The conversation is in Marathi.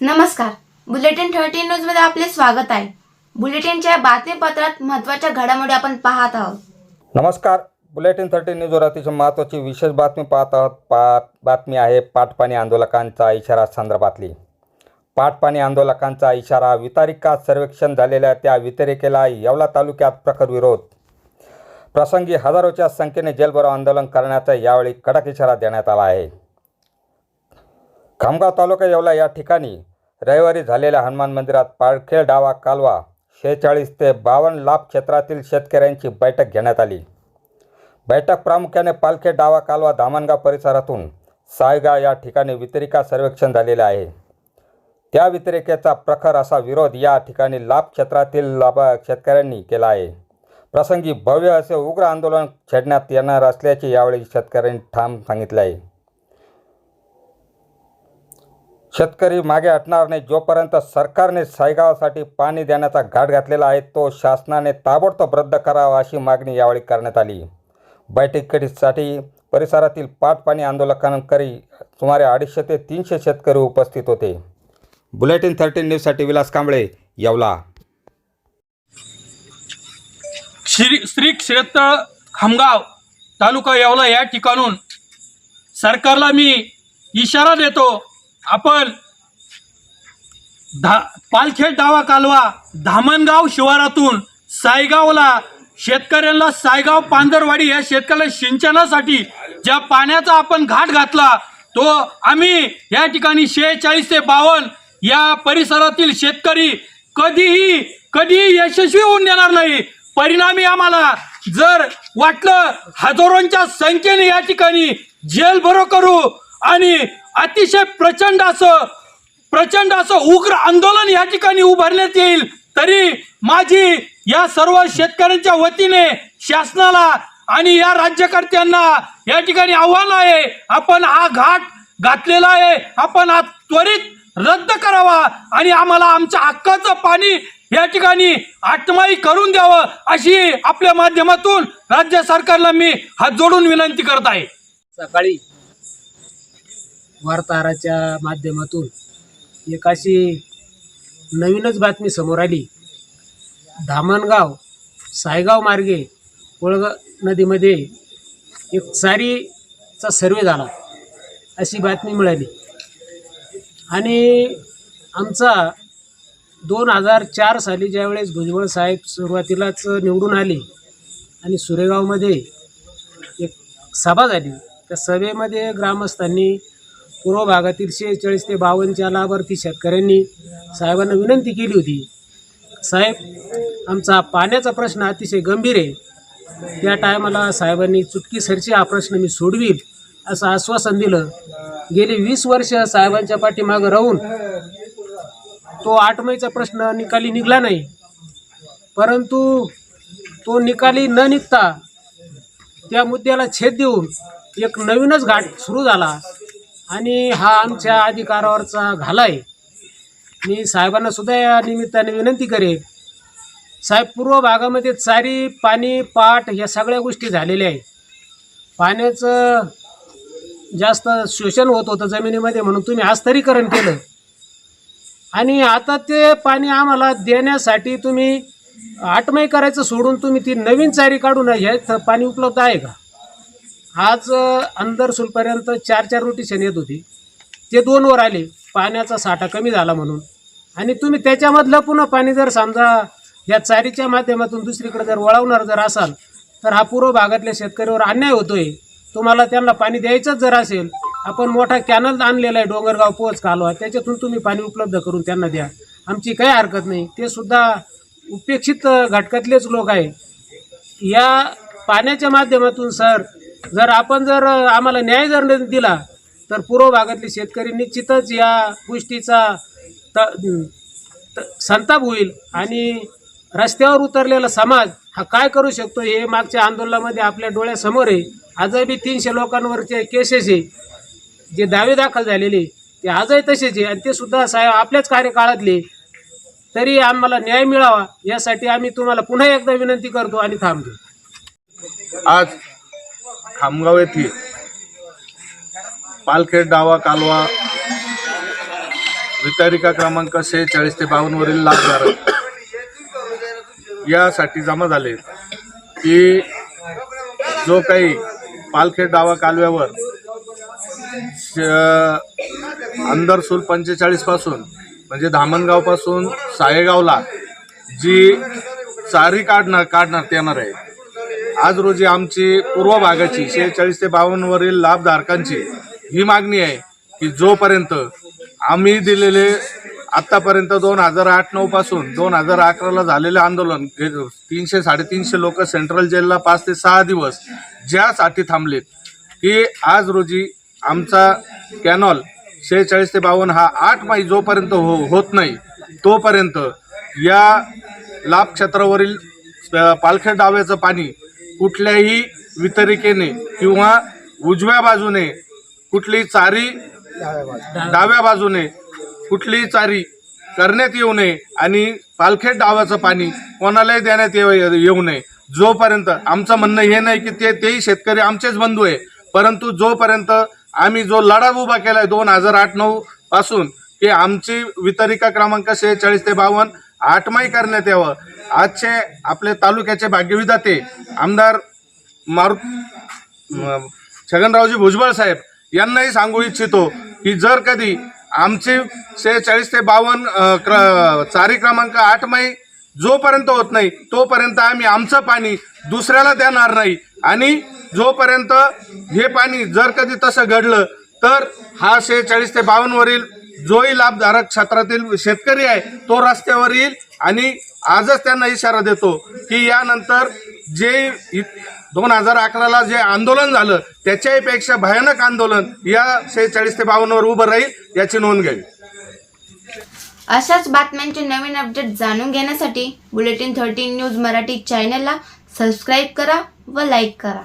नमस्कार. बुलेटिन थर्टी न्यूजमध्ये आपले स्वागत आहे. बुलेटिनच्या बातमीपत्रात महत्त्वाच्या घडामोडी आपण पाहत आहोत. नमस्कार. बुलेटिन थर्टी न्यूजवर अतिशय महत्त्वाची विशेष बातमी पाहत आहोत. पा बातमी आहे पाटपाणी आंदोलकांचा इशारा संदर्भातली. पाटपाणी आंदोलकांचा इशारा वितारिका सर्वेक्षण झालेल्या त्या वितरिकेला येवला तालुक्यात प्रखर विरोध. प्रसंगी हजारोच्या संख्येने जेलभरो आंदोलन करण्याचा यावेळी कडक इशारा देण्यात आला आहे. खामगाव तालुका येवला या ठिकाणी रविवारी झालेल्या हनुमान मंदिरात पाळखेळ डावा कालवा शेहेचाळीस ते बावन्न लाभ क्षेत्रातील शेतकऱ्यांची बैठक घेण्यात आली. बैठक प्रामुख्याने पालखे डावा कालवा धामणगाव परिसरातून सायगाव या ठिकाणी वितरिका सर्वेक्षण झालेले आहे. त्या वितरिकेचा प्रखर असा विरोध या ठिकाणी लाभ क्षेत्रातील लाभ शेतकऱ्यांनी केला आहे. प्रसंगी भव्य असे उग्र आंदोलन छेडण्यात येणार असल्याचे यावेळी शेतकऱ्यांनी ठाम सांगितले आहे. शेतकरी मागे हटणार नाही. जोपर्यंत सरकारने सायगावासाठी पाणी देण्याचा घाट घातलेला आहे तो शासनाने ताबडतोब रद्द करावा अशी मागणी यावेळी करण्यात आली. बैठकीसाठी परिसरातील पाटपाणी आंदोलकांकरी सुमारे अडीचशे ते तीनशे शेतकरी उपस्थित होते. बुलेटिन थर्टीन न्यूजसाठी विलास कांबळे येवला. श्री श्री क्षेत्र खामगाव तालुका येवला या ठिकाणून सरकारला मी इशारा देतो. आपण धा पालखेड डावा कालवा धामणगाव शिवारातून सायगावला शेतकऱ्यांना सायगाव पांजरवाडी या शेतकऱ्याला सिंचनासाठी ज्या पाण्याचा आपण घाट घातला तो आम्ही या ठिकाणी शेहेचाळीस ते बावन्न या परिसरातील शेतकरी कधीही कधीही यशस्वी होऊन देणार नाही. परिणामी आम्हाला जर वाटलं हजारोंच्या संख्येने या ठिकाणी जेल भरो करू आणि अतिशय प्रचंड असं प्रचंड असं उग्र आंदोलन या ठिकाणी उभारण्यात येईल. तरी माझी या सर्व शेतकऱ्यांच्या वतीने शासनाला आणि या राज्यकर्त्यांना या ठिकाणी आव्हान आहे आपण हा घाट घातलेला आहे. आपण हा त्वरित रद्द करावा आणि आम्हाला आमच्या हक्काचं पाणी या ठिकाणी आटमाई करून द्यावं अशी आपल्या माध्यमातून राज्य सरकारला मी हात जोडून विनंती करत आहे. सकाळी वार्ताहराच्या माध्यमातून एक अशी नवीनच बातमी समोर आली. धामणगाव सायगाव मार्गे कोळग नदीमध्ये एक चारीचा सर्वे झाला. अशी बातमी मिळाली. आणि आमचा दोन हजार चार साली ज्यावेळेस भुजबळ साहेब सुरुवातीलाच निवडून आले आणि सुरेगावमध्ये एक सभा झाली. त्या सभेमध्ये ग्रामस्थांनी पूर्व भागातील शेहेचाळीस ते बावन्नच्या लाभार्थी शेतकऱ्यांनी साहेबांना विनंती केली होती साहेब आमचा पाण्याचा प्रश्न अतिशय गंभीर आहे. त्या टायमाला साहेबांनी चुटकीसरशी हा प्रश्न मी सोडवील असं आश्वासन दिलं. गेली वीस वर्ष साहेबांच्या पाठीमागं राहून तो आठमईचा प्रश्न निकाली निघला नाही. परंतु तो निकाली न निघता त्या मुद्द्याला छेद देऊन एक नवीनच घाट सुरू झाला. आणि हा आमच्या अधिकारावरचा घाला आहे मी साहेबांना सुद्धा या निमित्ताने विनंती करेन. साहेब पूर्व भागामध्ये चारी पाणी पाट या सगळ्या गोष्टी झालेल्या आहेत. पाण्याचं जास्त शोषण होत होतं जमिनीमध्ये म्हणून तुम्ही आस्तरीकरण केलं. आणि आता ते पाणी आम्हाला देण्यासाठी तुम्ही आठमय करायचं सोडून तुम्ही ती नवीन चारी काढून हे पाणी उपलब्ध आहे का? आज अंदर सुलपर्यंत चार चार रोटेशन येत होती. ते दोनवर आले. पाण्याचा साठा कमी झाला म्हणून. आणि तुम्ही त्याच्यामधलं पुन्हा पाणी जर समजा या चारीच्या माध्यमातून दुसरीकडे जर वळवणार जर असाल तर हा पूर्व भागातल्या शेतकऱ्यावर अन्याय होतोय. तुम्हाला त्यांना पाणी द्यायचंच जर असेल आपण मोठा कॅनल आणलेला आहे डोंगरगाव पोच कालवा. त्याच्यातून तुम्ही पाणी उपलब्ध करून त्यांना द्या. आमची काही हरकत नाही. ते सुद्धा उपेक्षित घटकातलेच लोक आहे. या पाण्याच्या माध्यमातून सर जर आपण जर आम्हाला न्याय जर न दिला तर पूर्व भागातले शेतकरी निश्चितच या गोष्टीचा त त- संताप होईल आणि रस्त्यावर उतरलेला समाज हा काय करू शकतो हे मागच्या आंदोलनामध्ये आपल्या डोळ्यासमोर आहे. आजही तीनशे लोकांवरचे केसेस आहे. जे दावे दाखल झालेले ते आजही तसेच आहे आणि ते सुद्धा साहेब आपल्याच कार्यकाळातले तरी आम्हाला न्याय मिळावा यासाठी आम्ही तुम्हाला पुन्हा एकदा विनंती करतो आणि थांबतो. आज खामगाव येथे पालखेड डावा कालवा वितारिका क्रमांक सेहेचाळीस ते बावन्नवरील लाभधारक यासाठी जमा झाले की जो काही पालखेड डावा कालव्यावर श- अंदरसूल पंचेचाळीसपासून म्हणजे धामणगावपासून सायेगावला जी चारी काढणार काढण्यात येणार आहे. आज रोजी आमची पूर्व भागाची शेहेचाळीस ते बावन्नवरील लाभधारकांची ही मागणी आहे की जोपर्यंत आम्ही दिलेले आत्तापर्यंत दोन हजार आठ नऊ पासून दोन हजार अकराला झालेले आंदोलन तीनशे साडेतीनशे लोक सेंट्रल जेलला पाच ते सहा दिवस ज्यासाठी थांबलेत की आज रोजी आमचा कॅनॉल शेहेचाळीस ते बावन्न हा आठ माई जोपर्यंत हो होत नाही तोपर्यंत या लाभ क्षेत्रावरील अ, पालखेड डाव्याचं पाणी कुठल्याही वितरिकेने किंवा उजव्या बाजूने कुठली चारी डाव्या बाजूने कुठलीही चारी करण्यात येऊ नये आणि पालखेट डावाचं पाणी कोणालाही देण्यात येऊ येऊ नये. जोपर्यंत आमचं म्हणणं हे नाही की ते तेही शेतकरी आमचेच बंधू आहे परंतु जोपर्यंत आम्ही जो लढा उभा केला आहे दोन हजार आठ नऊ पासून की आमची वितरिका क्रमांक शेहेचाळीस ते बावन्न आठमाई करण्यात यावं आजचे आपले तालुक्याचे भाग्यविधाते आमदार मारू छगनरावजी भुजबळ साहेब यांनाही सांगू इच्छितो की जर कधी आमचे शेहेचाळीस ते बावन्न क्र चारी क्रमांक आठ माई जोपर्यंत होत नाही तोपर्यंत आम्ही आमचं पाणी दुसऱ्याला देणार नाही. आणि जोपर्यंत हे पाणी जर कधी तसं घडलं तर हा शेहेचाळीस ते बावन्नवरील जोही लाभधारक क्षेत्रातील शेतकरी आहे तो रस्त्यावर येईल आणि आजच त्यांना इशारा देतो की यानंतर जे दोन हजार अकराला जे आंदोलन झालं त्याच्याही पेक्षा भयानक आंदोलन या शेहेचाळीस ते बावन्नवर उभं राहील याची नोंद घ्यावी. अशाच बातम्यांचे नवीन अपडेट जाणून घेण्यासाठी बुलेटिन थर्टीन न्यूज मराठी चॅनलला सबस्क्राईब करा व लाईक करा.